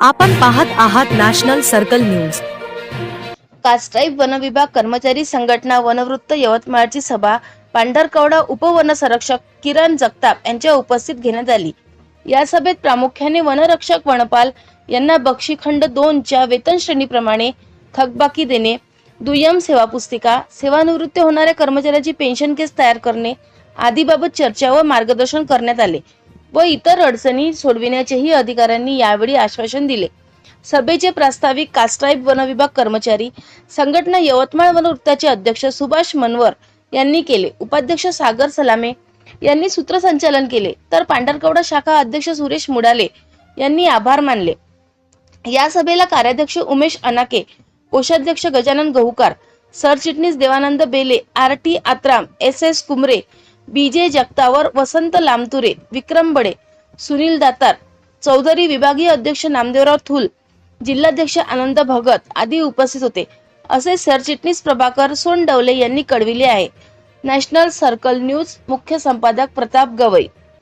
आपण पाहत आहात नॅशनल सर्कल न्यूज. कास्ट्राईब वनविभाग कर्मचारी संघटना वनवृत्त यवतमाळची सभा पांढरकवडा उपवनसंरक्षक किरण जगताप यांच्या उपस्थित घेण्यात आली. या सभेत प्रामुख्याने वनरक्षक वनपाल यांना बक्षीखंड दोनच्या वेतन श्रेणीप्रमाणे थकबाकी देणे दुय्यम सेवा पुस्तिका सेवानिवृत्त होणाऱ्या कर्मचाऱ्याची पेन्शन केस तयार करणे आदीबाबत चर्चा व मार्गदर्शन करण्यात आले. व इतर अडचणी सोडविण्याचेही अधिकाऱ्यांनी यावेळी आश्वासन दिले. सभेचे प्रास्ताविक कास्ट्राईब वनविभाग कर्मचारी संघटना यवतमाळ वनवृत्ताचे अध्यक्ष सुभाष मनवर यांनी केले. उपाध्यक्ष सागर सलामे यांनी सूत्रसंचालन केले. तर पांढरकवडा शाखा अध्यक्ष सुरेश मुडाले यांनी आभार मानले. या सभेला कार्याध्यक्ष उमेश अनाके कोषाध्यक्ष गजानन गहुकार सरचिटणीस Devanand Bele R T Atram S S Kumre B J Jagtavar Vasant Lamture Vikram Bade Sunil Datar Chaudhari विभागीय अध्यक्ष नामदेवराव थुल जिल्हाध्यक्ष आनंद भगत आदी उपस्थित होते. असे सरचिटणीस प्रभाकर सोनडवले यांनी कळविले आहे. नॅशनल सर्कल न्यूज मुख्य संपादक प्रताप गवई.